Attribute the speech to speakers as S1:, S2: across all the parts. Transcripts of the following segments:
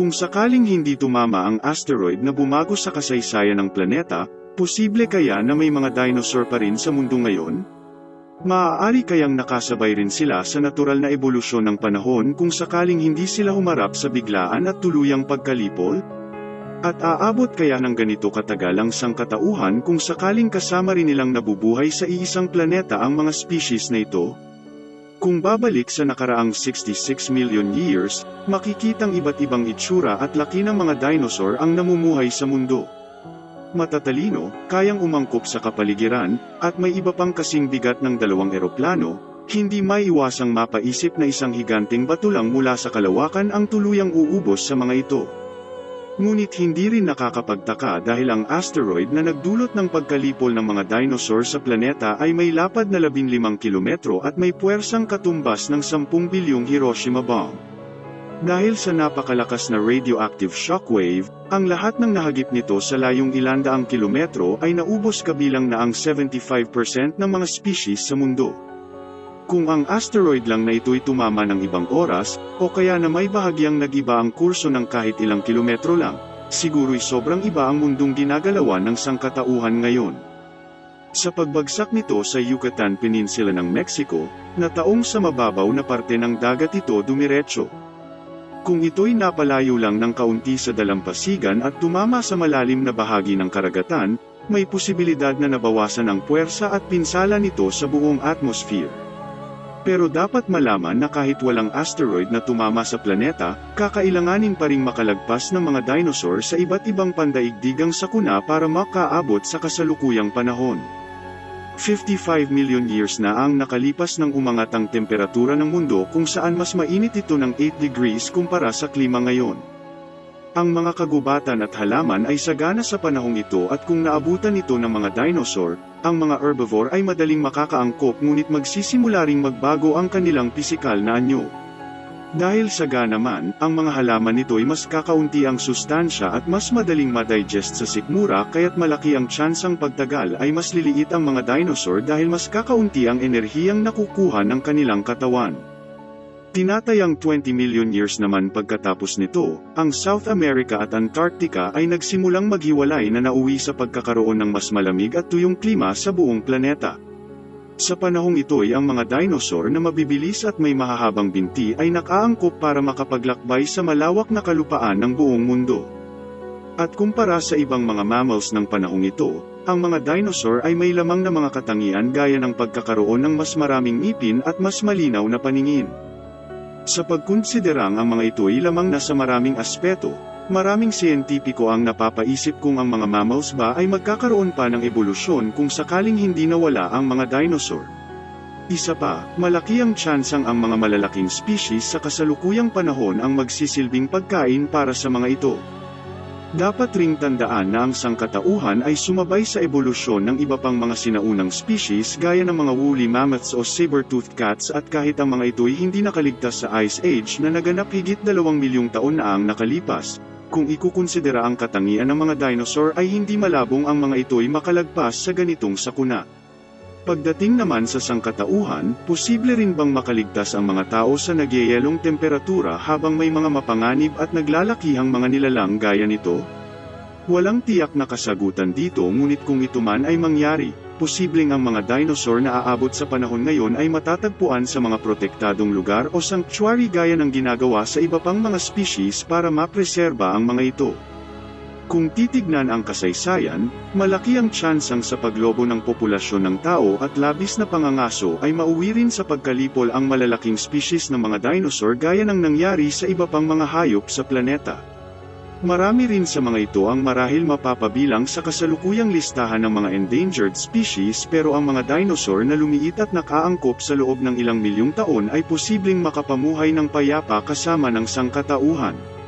S1: Kung sakaling hindi tumama ang asteroid na bumago sa kasaysayan ng planeta, posible kaya na may mga dinosaur pa rin sa mundo ngayon? Maaari kayang nakasabay rin sila sa natural na ebolusyon ng panahon kung sakaling hindi sila humarap sa biglaan at tuluyang pagkalipol? At aabot kaya ng ganito katagal ang sangkatauhan kung sakaling kasama rin nilang nabubuhay sa iisang planeta ang mga species na ito? Kung babalik sa nakaraang 66 million years, makikitang iba't ibang itsura at laki ng mga dinosaur ang namumuhay sa mundo. Matatalino, kayang umangkop sa kapaligiran, at may iba pang kasing bigat ng dalawang eroplano, hindi maiwasang mapaisip na isang higanting bato lang mula sa kalawakan ang tuluyang uubos sa mga ito. Ngunit hindi rin nakakapagtaka dahil ang asteroid na nagdulot ng pagkalipol ng mga dinosaur sa planeta ay may lapad na 15 kilometro at may puwersang katumbas ng 10 bilyong Hiroshima bomb. Dahil sa napakalakas na radioactive shockwave, ang lahat ng nahagip nito sa layong ilandaang kilometro ay naubos kabilang na ang 75% ng mga species sa mundo. Kung ang asteroid lang na ito'y tumama ng ibang oras, o kaya na may bahagyang nagiba ang kurso ng kahit ilang kilometro lang, siguro'y sobrang iba ang mundong ginagalawan ng sangkatauhan ngayon. Sa pagbagsak nito sa Yucatan Peninsula ng Mexico, nataong sa mababaw na parte ng dagat ito dumiretso. Kung ito'y napalayo lang ng kaunti sa dalampasigan at tumama sa malalim na bahagi ng karagatan, may posibilidad na nabawasan ang puwersa at pinsala nito sa buong atmosphere. Pero dapat malaman na kahit walang asteroid na tumama sa planeta, kakailanganin pa ring makalagpas ng mga dinosaur sa iba't ibang pandaigdigang sakuna para makaabot sa kasalukuyang panahon. 55 million years na ang nakalipas ng umangat ang temperatura ng mundo kung saan mas mainit ito ng 8 degrees kumpara sa klima ngayon. Ang mga kagubatan at halaman ay sagana sa panahong ito at kung naabutan ito ng mga dinosaur, ang mga herbivore ay madaling makakaangkop ngunit magsisimula ring magbago ang kanilang pisikal na anyo. Dahil sagana man, ang mga halaman nito ay mas kakaunti ang sustansya at mas madaling madigest sa sikmura kaya't malaki ang tsansang pagtagal ay mas liliit ang mga dinosaur dahil mas kakaunti ang enerhiyang nakukuha ng kanilang katawan. Tinatayang 20 million years naman pagkatapos nito, ang South America at Antarctica ay nagsimulang maghiwalay na nauwi sa pagkakaroon ng mas malamig at tuyong klima sa buong planeta. Sa panahong ito ay ang mga dinosaur na mabibilis at may mahahabang binti ay nakaangkop para makapaglakbay sa malawak na kalupaan ng buong mundo. At kumpara sa ibang mga mammals ng panahong ito, ang mga dinosaur ay may lamang na mga katangian gaya ng pagkakaroon ng mas maraming ngipin at mas malinaw na paningin. Sa pagkonsiderang ang mga ito ay lamang na sa maraming aspeto, maraming siyentipiko ang napapaisip kung ang mga mammals ba ay magkakaroon pa ng ebolusyon kung sakaling hindi nawala ang mga dinosaur. Isa pa, malaki ang tsansang ang mga malalaking species sa kasalukuyang panahon ang magsisilbing pagkain para sa mga ito. Dapat ring tandaan na ang sangkatauhan ay sumabay sa ebolusyon ng iba pang mga sinaunang species gaya ng mga woolly mammoths o saber-toothed cats at kahit ang mga ito'y hindi nakaligtas sa Ice Age na naganap higit dalawang milyong taon na ang nakalipas, kung ikukonsidera ang katangian ng mga dinosaur ay hindi malabong ang mga ito'y makalagpas sa ganitong sakuna. Pagdating naman sa sangkatauhan, posible rin bang makaligtas ang mga tao sa nagyayelong temperatura habang may mga mapanganib at naglalakihang mga nilalang gaya nito? Walang tiyak na kasagutan dito ngunit kung ito man ay mangyari, posibleng ang mga dinosaur na aabot sa panahon ngayon ay matatagpuan sa mga protektadong lugar o sanctuary gaya ng ginagawa sa iba pang mga species para mapreserba ang mga ito. Kung titignan ang kasaysayan, malaki ang tsansang sa paglobo ng populasyon ng tao at labis na pangangaso ay mauwi rin sa pagkalipol ang malalaking species ng mga dinosaur gaya ng nangyari sa iba pang mga hayop sa planeta. Marami rin sa mga ito ang marahil mapapabilang sa kasalukuyang listahan ng mga endangered species pero ang mga dinosaur na lumiit at nakaangkop sa loob ng ilang milyong taon ay posibleng makapamuhay ng payapa kasama ng sangkatauhan.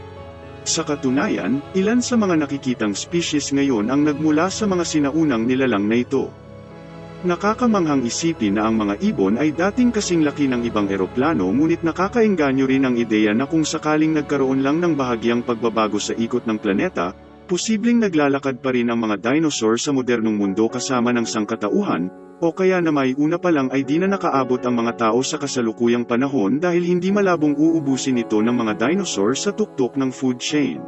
S1: Sa katunayan, ilan sa mga nakikitang species ngayon ang nagmula sa mga sinaunang nilalang na ito. Nakakamanghang isipin na ang mga ibon ay dating kasing laki ng ibang eroplano ngunit nakakaengganyo rin ang ideya na kung sakaling nagkaroon lang ng bahagyang pagbabago sa ikot ng planeta, posibleng naglalakad pa rin ang mga dinosaur sa modernong mundo kasama ng sangkatauhan, O kaya na may una pa lang ay di na nakaabot ang mga tao sa kasalukuyang panahon dahil hindi malabong uubusin ito ng mga dinosaur sa tuktok ng food chain.